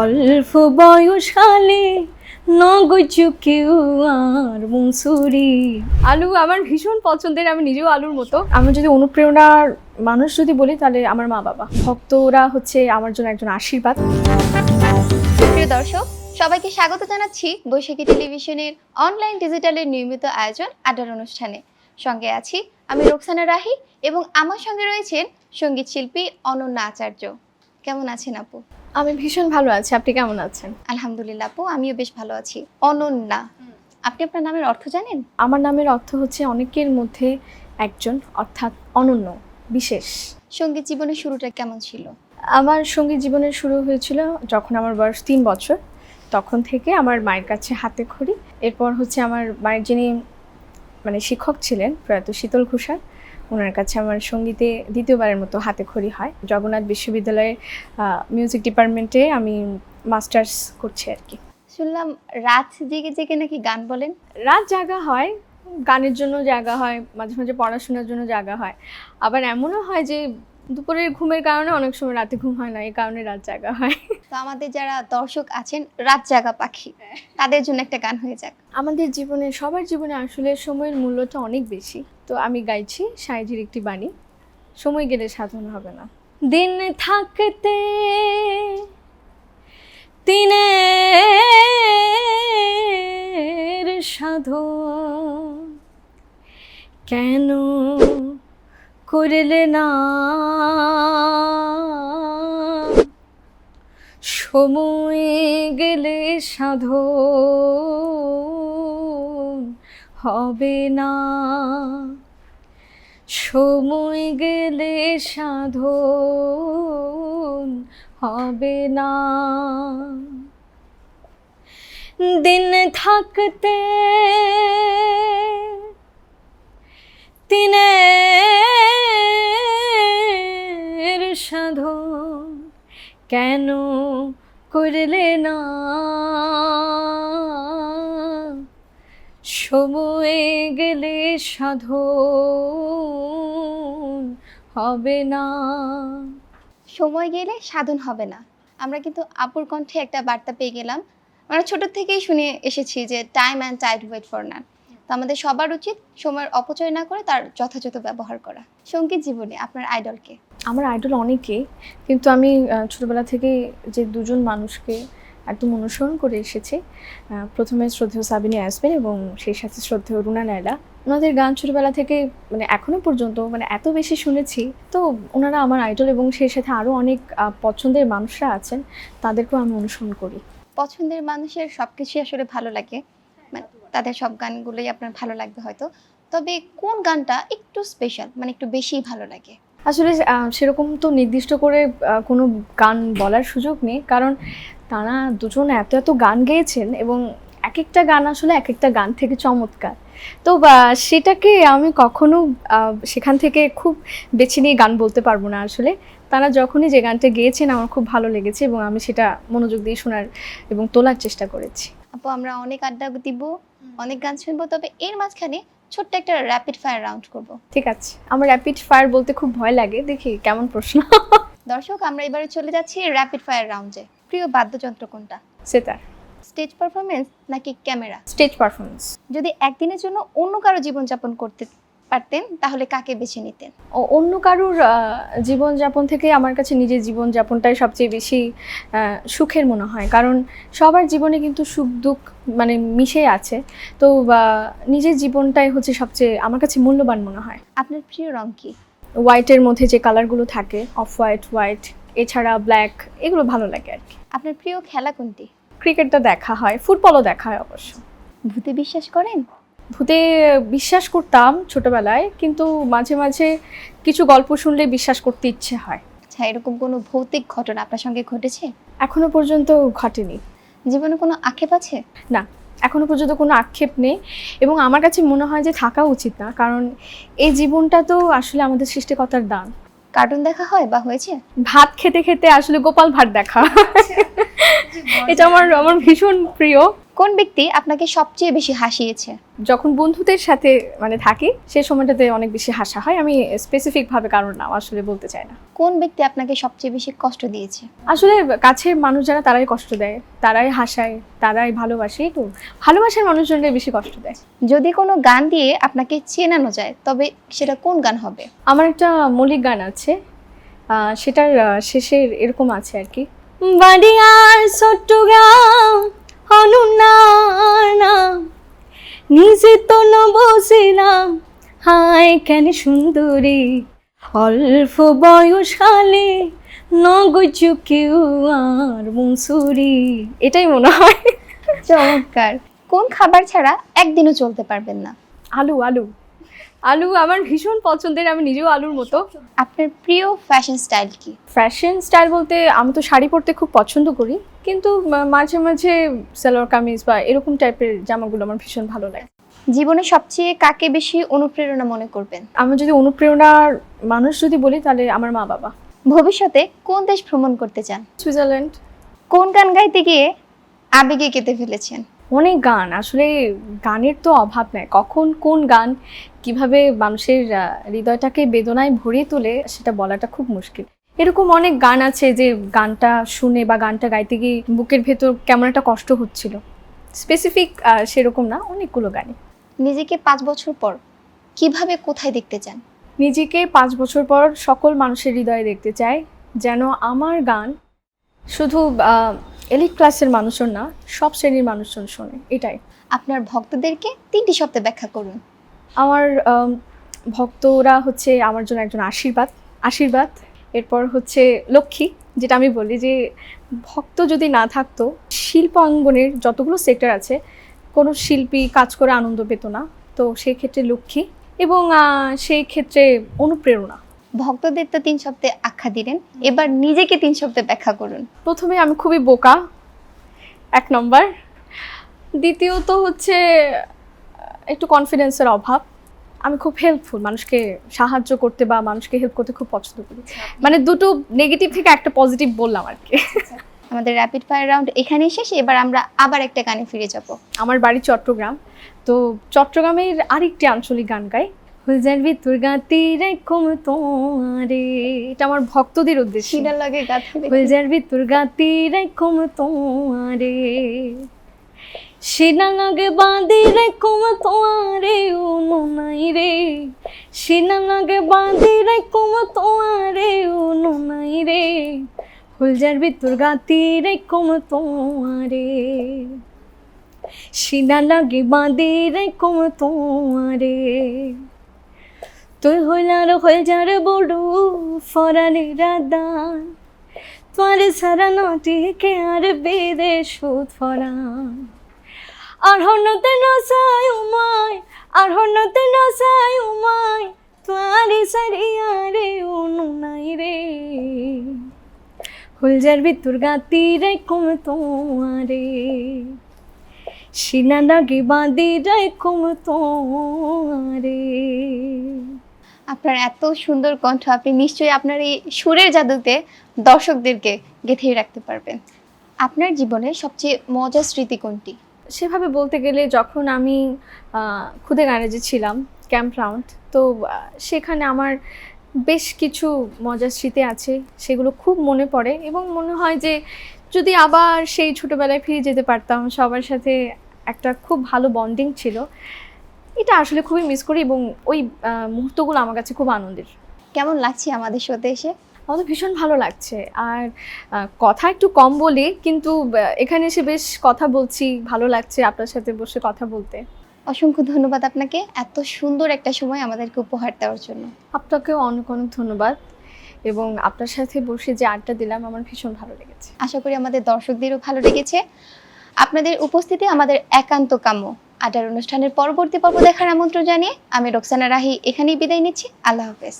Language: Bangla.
অল্প বয়সালে নগজু কেউ আর মুসুরি। আলু আমার ভীষণ পছন্দের আমি নিজেও আলুর মতো। আমি যদি অনুপ্রেরণার মানুষ যদি বলি তাহলে আমার মা বাবা। ভক্তরা হচ্ছে আমার জন্য একজন আশীর্বাদ। প্রিয় দর্শক সবাইকে স্বাগত জানাচ্ছি বৈশাখী টেলিভিশনের অনলাইন ডিজিটালের নিয়মিত আয়োজন আড্ডার অনুষ্ঠানে। সঙ্গে আছি আমি রোকসানা রাহি এবং আমার সঙ্গে রয়েছেন সংগীত শিল্পী অনন্যা আচার্য। কেমন আছেন আপু? আমি ভীষণ ভালো আছি। আপনি কেমন আছেন? আলহামদুলিল্লাহ আপু আমিও বেশ ভালো আছি। অনন্যা। আপনি আপনার নামের অর্থ জানেন? আমার নামের অর্থ হচ্ছে অনেকের মধ্যে একজন অর্থাৎ অনন্য বিশেষ। সংগীত জীবনের শুরুটা কেমন ছিল? আমার সংগীত জীবনের শুরু হয়েছিল যখন আমার বয়স তিন বছর। তখন থেকে আমার মায়ের কাছে হাতে খড়ি। এরপর হচ্ছে আমার মায়ের যিনি মানে শিক্ষক ছিলেন প্রয়াত শীতল ঘোষাল ওনার কাছে আমার সঙ্গীতে দ্বিতীয়বারের মতো হাতে খড়ি হয়। জগন্নাথ বিশ্ববিদ্যালয়ের মিউজিক ডিপার্টমেন্টে আমি মাস্টার্স করছি আর কি। শুনলাম রাত জেগে জেগে নাকি গান বলেন? রাত জাগা হয় গানের জন্য জায়গা হয় মাঝে মাঝে পড়াশোনার জন্য জায়গা হয়। আবার এমনও হয় যে দুপুরের ঘুমের কারণে অনেক সময় রাতে ঘুম হয় না এই কারণে রাত জাগা হয়। তো আমাদের যারা দর্শক আছেন রাত জাগা পাখি তাদের জন্য একটা গান হয়ে যাক। আমাদের জীবনে সবার জীবনে আসলে সময়ের মূল্যটা অনেক বেশি। তো আমি গাইছি সাইজির একটি বাণী সময় গেলে সাধন হবে না। দিন থাকতে দিনের সাধন কেন করলে না। সময় গেলে সাধন হবে না। সময় গেলে সাধন হবে না। দিন থাকতে দিনের কেন করলে না? সময়ে গেলে সাধন হবে না। সময় গেলে সাধন হবে না। আমরা কিন্তু আপুর কণ্ঠে একটা বার্তা পেয়ে গেলাম। আমরা ছোট থেকেই শুনে এসেছি যে time and tide wait for none তো আমাদের সবার উচিত সময়ের অপচয় না করে তার যথাযথ ব্যবহার করা। সংগীত জীবনে আপনার আইডলকে? আমার আইডল অনেকেই কিন্তু আমি ছোটবেলা থেকে যে দুজন মানুষকে একদম অনুসরণ করে এসেছি প্রথমে শ্রদ্ধেয় সাবিনী আসবেন এবং সেই সাথে শ্রদ্ধেয় রুনা নায়লা। ওনাদের গান ছোটবেলা থেকে মানে এখনও পর্যন্ত মানে এত বেশি শুনেছি তো ওনারা আমার আইডল এবং সেই সাথে আরও অনেক পছন্দের মানুষরা আছেন তাদেরকেও আমি অনুসরণ করি। পছন্দের মানুষের সব কিছুই আসলে ভালো লাগে। তাদের সব গানগুলোই আপনার ভালো লাগবে হয়তো। তবে কোন গানটা একটু স্পেশাল মানে একটু বেশি ভালো লাগে? আসলে সেরকম তো নির্দিষ্ট করে কোনো গান বলার সুযোগ নেই। কারণ তারা দুজন এত এত গান গেয়েছেন এবং এক একটা গান আসলে এক একটা গান থেকে চমৎকার। তো সেটাকে আমি কখনো সেখান থেকে খুব বেছে নিয়ে গান বলতে পারব না আসলে। তারা যখনই যে গানটা গেয়েছেন আমার খুব ভালো লেগেছে এবং আমি সেটা মনোযোগ দিয়ে শোনার এবং তোলার চেষ্টা করেছি। আপু আমরা অনেক আড্ডা দিব। অনেক গান শুনব তবে এর মাঝখানে ছোট্ট একটা র্যাপিড ফায়ার রাউন্ড করব। ঠিক আছে। আমার র্যাপিড ফায়ার বলতে খুব ভয় লাগে দেখি কেমন প্রশ্ন। দর্শক আমরা এবারে চলে যাচ্ছি র্যাপিড ফায়ার রাউন্ডে প্রিয় বাদ্যযন্ত্র কোনটা? সেটা স্টেজ পারফরমেন্স নাকি ক্যামেরা স্টেজ পারফরমেন্স যদি একদিনের জন্য অন্য কারও জীবনযাপন করতে পারতেন তাহলে কাকে বেছে নিতেন? ও অন্য কারুর জীবনযাপন থেকে আমার কাছে নিজের জীবনযাপনটাই সবচেয়ে বেশি সুখের মনে হয়। কারণ সবার জীবনে কিন্তু সুখ দুঃখ মানে মিশে আছে। তো বা নিজের জীবনটাই হচ্ছে সবচেয়ে আমার কাছে মূল্যবান মনে হয়। আপনার প্রিয় রং কি? হোয়াইটের মধ্যে যে কালারগুলো থাকে অফ হোয়াইট হোয়াইট এছাড়া ব্ল্যাক এগুলো ভালো লাগে আর কি। আপনার প্রিয় খেলা কোনটি? ক্রিকেটটা দেখা হয় ফুটবলও দেখা হয় অবশ্য। ভূতে বিশ্বাস করেন? ভূতে বিশ্বাস করতাম ছোটবেলায় কিন্তু মাঝে মাঝে কিছু গল্প শুনলে বিশ্বাস করতে ইচ্ছে হয়। আচ্ছা এরকম কোনো ভৌতিক ঘটনা আপনার সঙ্গে ঘটেছে? এখনও পর্যন্ত ঘটেনি। জীবনে কোনো আক্ষেপ আছে? না এখনও পর্যন্ত কোনো আক্ষেপ নেই এবং আমার কাছে মনে হয় যে থাকা উচিত না কারণ এই জীবনটা তো আসলে আমাদের সৃষ্টিকর্তার দান। কার্টুন দেখা হয় বা হয়েছে? ভাত খেতে খেতে আসলে গোপাল ভাট দেখা এটা আমার আমার ভীষণ প্রিয়। কোন ব্যক্তি আপনাকে সবচেয়ে বেশি হাসিয়েছে? যখন বন্ধুদের সাথে মানে থাকি সেই সময়টাতে অনেক বেশি হাসা হয়। আমি স্পেসিফিকভাবে কারণ নাম আসলে বলতে চাই না। কোন ব্যক্তি আপনাকে সবচেয়ে বেশি কষ্ট দিয়েছে? আসলে কাছের মানুষ যারা তারাই কষ্ট দেয়। তারাই হাসায় তারাই ভালোবাসে তো। ভালোবাসার মানুষজনরাই বেশি কষ্ট দেয়। যদি কোনো গান দিয়ে আপনাকে চেনানো যায় তবে সেটা কোন গান হবে? আমার একটা মৌলিক গান আছে। সেটার শেষের এরকম আছে আর কি। বাড়িয়ার চট্টগ্রাম না না নিজে তো ন না হায় কেন সুন্দরী। অল্প বয়সকালে নগজ কেউ আর মুসুরি। এটাই মনে হয়। চমৎকার। কোন খাবার ছাড়া একদিনও চলতে পারবেন না। আলু আলু। আলু আমার ভীষণ পছন্দের আমি নিজেও আলুর মতো। আপনার প্রিয় ফ্যাশন স্টাইল কি? ফ্যাশন স্টাইল বলতে আমি তো শাড়ি পরতে খুব পছন্দ করি কিন্তু মাঝে মাঝে সালোয়ার কামিজ বা এরকম টাইপের জামাগুলো আমার ভীষণ ভালো লাগে। জীবনে সবচেয়ে কাকে বেশি অনুপ্রেরণা মনে করবেন? আমি যদি অনুপ্রেরণার মানুষ যদি বলি তাহলে আমার মা বাবা। ভবিষ্যতে কোন দেশ ভ্রমণ করতে চান? সুইজারল্যান্ড কোন গান গাইতে গিয়ে আবেগে কেঁদে ফেলেছেন? অনেক গান। আসলে গানের তো অভাব নাই। কখন কোন গান কীভাবে মানুষের হৃদয়টাকে বেদনায় ভরিয়ে তোলে সেটা বলাটা খুব মুশকিল। এরকম অনেক গান আছে যে গানটা শুনে বা গানটা গাইতে গিয়ে বুকের ভেতর কেমন একটা কষ্ট হচ্ছিল। স্পেসিফিক সেরকম না অনেকগুলো গানই। নিজেকে পাঁচ বছর পর কীভাবে কোথায় দেখতে চান? নিজেকে পাঁচ বছর পর সকল মানুষের হৃদয়ে দেখতে চাই যেন আমার গান শুধু এলিট ক্লাসের মানুষজন না সব শ্রেণির মানুষজন শোনে এটাই। আপনার ভক্তদেরকে তিনটি শব্দে ব্যাখ্যা করুন। আমার ভক্তরা হচ্ছে আমার জন্য একজন আশীর্বাদ। আশীর্বাদ এরপর হচ্ছে লক্ষ্মী যেটা আমি বলি যে ভক্ত যদি না থাকতো শিল্পাঙ্গনের যতগুলো সেক্টর আছে কোনো শিল্পী কাজ করে আনন্দ পেত না। তো সেই ক্ষেত্রে লক্ষ্মী এবং সেই ক্ষেত্রে অনুপ্রেরণা। ভক্তদের তো তিন শব্দে আখ্যা দিলেন। এবার নিজেকে তিন শব্দে ব্যাখ্যা করুন। প্রথমে আমি খুবই বোকা। এক নম্বর। দ্বিতীয়ত হচ্ছে একটু কনফিডেন্সের অভাব। আমি খুব হেল্পফুল মানুষকে সাহায্য করতে বা মানুষকে হেল্প করতে খুব পছন্দ করি। মানে দুটো নেগেটিভ থেকে একটা পজিটিভ বললাম আর কি। আমাদের র্যাপিড ফায়ার রাউন্ড এখানেই শেষ। এবার আমরা আবার একটা গানে ফিরে যাব। আমার বাড়ি চট্টগ্রাম। তো চট্টগ্রামের আরেকটি আঞ্চলিক গান গাই। হুলজার ভিতর গাতি রেখম তোমারে। এটা আমার ভক্তদের উদ্দেশ্যে। সিনার লাগে গাথা গুলজার ভিতর গাতি রেখম তোমারে। সিনা লাগে বাঁধি রেখম তোমারে ও নাই রে। সিনা লাগে বাঁধি রেখম তোমারে ও নাই রে। গুলজার ভিতর গাতি রেখম তোমারে। সিনা লাগে বাঁধি রেখম তোমারে। তুই হইলার হয়ে যার বড় ফরানি রাদান। তোয়ারে সারা নটিকে আর বেদে সুদ ফরান। আর হন্যতে নসাই উমায় আর হন্যতে নসাই উমায় তোয়ারে সারিয়া রে অনু নাই রে। হুলজার ভিতর গাতি রে কম তোমারে, সিনা লাগে বাঁধি রে কম তোমারে। আপনার এত সুন্দর কণ্ঠ, আপনি নিশ্চয়ই আপনার এই সুরের জাদুতে দর্শকদেরকে গেঁথে রাখতে পারবেন। আপনার জীবনে সবচেয়ে মজার স্মৃতি কোনটি? সেভাবে বলতে গেলে যখন আমি খুদে গ্যারেজে ছিলাম ক্যাম্প রাউন্ড তো সেখানে আমার বেশ কিছু মজার স্মৃতি আছে, সেগুলো খুব মনে পড়ে এবং মনে হয় যে যদি আবার সেই ছোটোবেলায় ফিরে যেতে পারতাম, সবার সাথে একটা খুব ভালো বন্ডিং ছিল। এটা আসলে খুবই মিস করি এবং ওই মুহূর্তগুলো আমার কাছে খুব আনন্দের। কেমন লাগছে আমাদের শোতে এসে? আমাদের ভীষণ ভালো লাগছে। আর কথা একটু কম বলি কিন্তু এখানে এসে বেশ কথা বলছি ভালো লাগছে আপনার সাথে বসে কথা বলতে। অসংখ্য ধন্যবাদ আপনাকে এত সুন্দর একটা সময় আমাদেরকে উপহার দেওয়ার জন্য। আপনাকেও অনেক অনেক ধন্যবাদ এবং আপনার সাথে বসে যে আড্ডা দিলাম আমার ভীষণ ভালো লেগেছে। আশা করি আমাদের দর্শকদেরও ভালো লেগেছে। আপনাদের উপস্থিতি আমাদের একান্ত কাম্য। আড্ডার অনুষ্ঠানের পরবর্তী পর্ব দেখার আমন্ত্রণ জানিয়ে আমি রোকসানা রাহি এখানেই বিদায় নিচ্ছি। আল্লাহ হাফেজ।